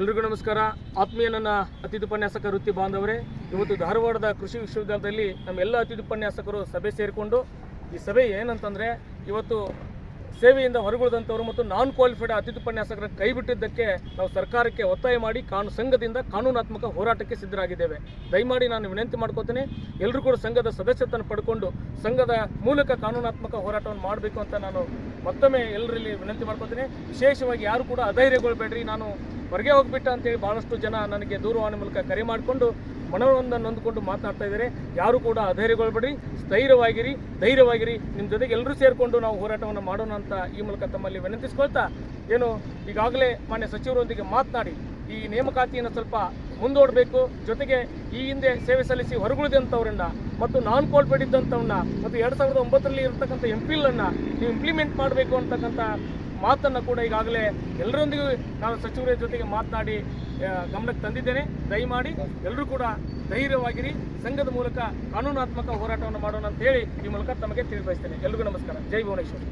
ಎಲ್ರಿಗೂ ನಮಸ್ಕಾರ. ಆತ್ಮೀಯ ನನ್ನ ಅತಿಥಿ ಉಪನ್ಯಾಸಕ ವೃತ್ತಿ ಬಾಂಧವರೇ, ಇವತ್ತು ಧಾರವಾಡದ ಕೃಷಿ ವಿಶ್ವವಿದ್ಯಾಲಯದಲ್ಲಿ ನಮ್ಮ ಎಲ್ಲ ಅತಿಥಿ ಉಪನ್ಯಾಸಕರು ಸಭೆ ಸೇರಿಕೊಂಡು ಈ ಸಭೆ ಏನಂತಂದರೆ, ಇವತ್ತು ಸೇವೆಯಿಂದ ಹೊರಗುಳಿದಂಥವರು ಮತ್ತು ನಾನ್ ಕ್ವಾಲಿಫೈಡ್ ಅತಿಥಿ ಕೈ ಬಿಟ್ಟಿದ್ದಕ್ಕೆ ನಾವು ಸರ್ಕಾರಕ್ಕೆ ಒತ್ತಾಯ ಮಾಡಿ ಕಾನು, ಸಂಘದಿಂದ ಕಾನೂನಾತ್ಮಕ ಹೋರಾಟಕ್ಕೆ ಸಿದ್ಧರಾಗಿದ್ದೇವೆ. ದಯಮಾಡಿ ನಾನು ವಿನಂತಿ ಮಾಡ್ಕೋತೀನಿ ಎಲ್ಲರೂ ಕೂಡ ಸಂಘದ ಸದಸ್ಯತ್ವವನ್ನು ಪಡ್ಕೊಂಡು ಸಂಘದ ಮೂಲಕ ಕಾನೂನಾತ್ಮಕ ಹೋರಾಟವನ್ನು ಮಾಡಬೇಕು ಅಂತ ನಾನು ಮತ್ತೊಮ್ಮೆ ಎಲ್ಲರಲ್ಲಿ ವಿನಂತಿ ಮಾಡ್ಕೋತೀನಿ. ವಿಶೇಷವಾಗಿ ಯಾರು ಕೂಡ ಅಧೈರ್ಯಗೊಳ್ಬೇಡ್ರಿ, ನಾನು ಹೊರಗೆ ಹೋಗ್ಬಿಟ್ಟ ಅಂತೇಳಿ ಭಾಳಷ್ಟು ಜನ ನನಗೆ ದೂರವಾಣಿ ಮೂಲಕ ಕರೆ ಮಾಡಿಕೊಂಡು ಮನವನ್ನು ನೊಂದ್ಕೊಂಡು ಮಾತನಾಡ್ತಾ ಇದ್ದಾರೆ. ಯಾರು ಕೂಡ ಅಧೈರ್ಯಗೊಳ್ಬೇಡ್ರಿ ಸ್ಥೈರ್ಯವಾಗಿರಿ, ಧೈರ್ಯವಾಗಿರಿ. ನಿಮ್ಮ ಜೊತೆಗೆ ಎಲ್ಲರೂ ಸೇರಿಕೊಂಡು ನಾವು ಹೋರಾಟವನ್ನು ಮಾಡೋಣ ಅಂತ ಈ ಮೂಲಕ ತಮ್ಮಲ್ಲಿ ವಿನಂತಿಸ್ಕೊಳ್ತಾ ಏನು ಈಗಾಗಲೇ ಮಾನ್ಯ ಸಚಿವರೊಂದಿಗೆ ಮಾತನಾಡಿ ಈ ನೇಮಕಾತಿಯನ್ನು ಸ್ವಲ್ಪ ಮುಂದೋಡಬೇಕು. ಜೊತೆಗೆ ಈ ಹಿಂದೆ ಸೇವೆ ಸಲ್ಲಿಸಿ ಹೊರಗುಳಿದಂಥವ್ರನ್ನ ಮತ್ತು ನಾನ್ ಕೋಲ್ ಇದ್ದಂಥವನ್ನ ಮತ್ತು ಎರಡು ಸಾವಿರದ ಒಂಬತ್ತರಲ್ಲಿ ಇರತಕ್ಕಂಥ ಎಂ ಪಿಲನ್ನು ನೀವು ಇಂಪ್ಲಿಮೆಂಟ್ ಮಾಡಬೇಕು ಅಂತಕ್ಕಂಥ ಮಾತನ್ನು ಕೂಡ ಈಗಾಗಲೇ ಎಲ್ಲರೊಂದಿಗೂ ನಾನು ಸಚಿವರ ಜೊತೆಗೆ ಮಾತನಾಡಿ ಗಮನಕ್ಕೆ ತಂದಿದ್ದೇನೆ. ದಯಮಾಡಿ ಎಲ್ಲರೂ ಕೂಡ ಧೈರ್ಯವಾಗಿರಿ. ಸಂಘದ ಮೂಲಕ ಕಾನೂನಾತ್ಮಕ ಹೋರಾಟವನ್ನು ಮಾಡೋಣ ಅಂತ ಹೇಳಿ ಈ ಮೂಲಕ ತಮಗೆ ತಿಳಿಬಯಸ್ತೇನೆ ಎಲ್ರಿಗೂ ನಮಸ್ಕಾರ. ಜೈ ಭುವನೇಶ್ವರಿ.